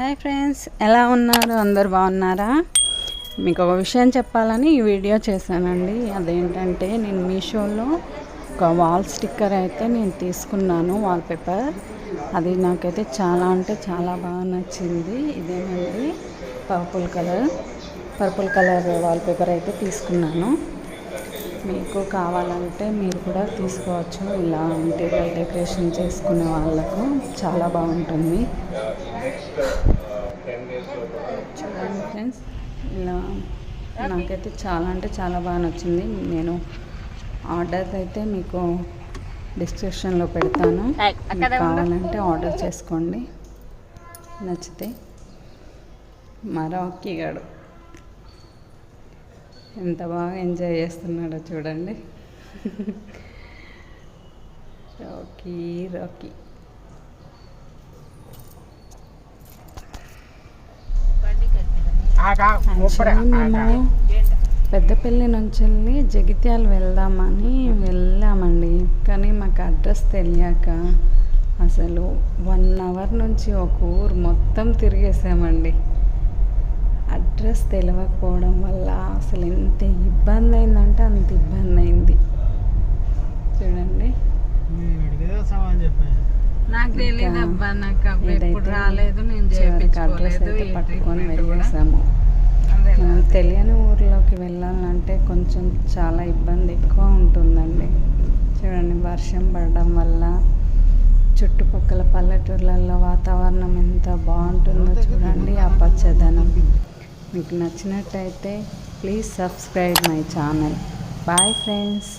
Hi friends ఎలా ఉన్నారు? అందరు బాగున్నారా? మీకు ఒక విషయం చెప్పాలని ఈ వీడియో చేశానండి. అదేంటంటే నేను మీషోలో ఒక వాల్ స్టిక్కర్ అయితే నేను తీసుకున్నాను వాల్ పేపర్. అది నాకైతే చాలా అంటే చాలా బాగా నచ్చింది. ఇదేనండి purple colour. Purple colour wallpaper అయితే తీసుకున్నాను. మీకు కావాలంటే మీరు కూడా తీసుకోవచ్చు. ఇలా ఇంటీరియర్ డెకరేషన్ చేసుకునే వాళ్ళకు చాలా బాగుంటుంది. చూడండి ఫ్రెండ్స్ ఇలా నాకైతే చాలా అంటే చాలా బాగా నచ్చింది. నేను ఆర్డర్ అయితే మీకు డిస్క్రిప్షన్లో పెడతాను. మీకు కావాలంటే ఆర్డర్ చేసుకోండి. నచ్చితే. మా రాకీ గాడు. ఎంత బాగా ఎంజాయ్ చేస్తున్నాడో చూడండి. Rocky Rocky. మేము పెద్దపల్లి నుంచి వెళ్ళి జగిత్యాల వెళ్దామని వెళ్ళామండి. కానీ మాకు అడ్రస్ తెలియక అసలు వన్ అవర్ నుంచి ఒక ఊరు మొత్తం తిరిగేసామండి. అడ్రస్ తెలియకపోవడం వల్ల అసలు ఎంత ఇబ్బంది అయిందంటే అంత ఇబ్బంది అయింది చూడండి నాకు తెలియదు అబ్బా నాకు అవి ఎప్పుడు ఇదైతే రాలేదు నేను చివరికి అడ్రస్ చేయించుకోలేదు అయితే ఈ పట్టుకొని. వెళ్ళేసాము. తెలియని ఊర్లోకి వెళ్ళాలంటే కొంచెం చాలా ఇబ్బంది ఎక్కువ ఉంటుందండి. చూడండి వర్షం పడడం వల్ల చుట్టుపక్కల పల్లెటూర్లలో వాతావరణం ఎంత బాగుంటుందో చూడండి ఆ పచ్చదనం. మీకు నచ్చినట్టయితే please subscribe my channel. Bye friends.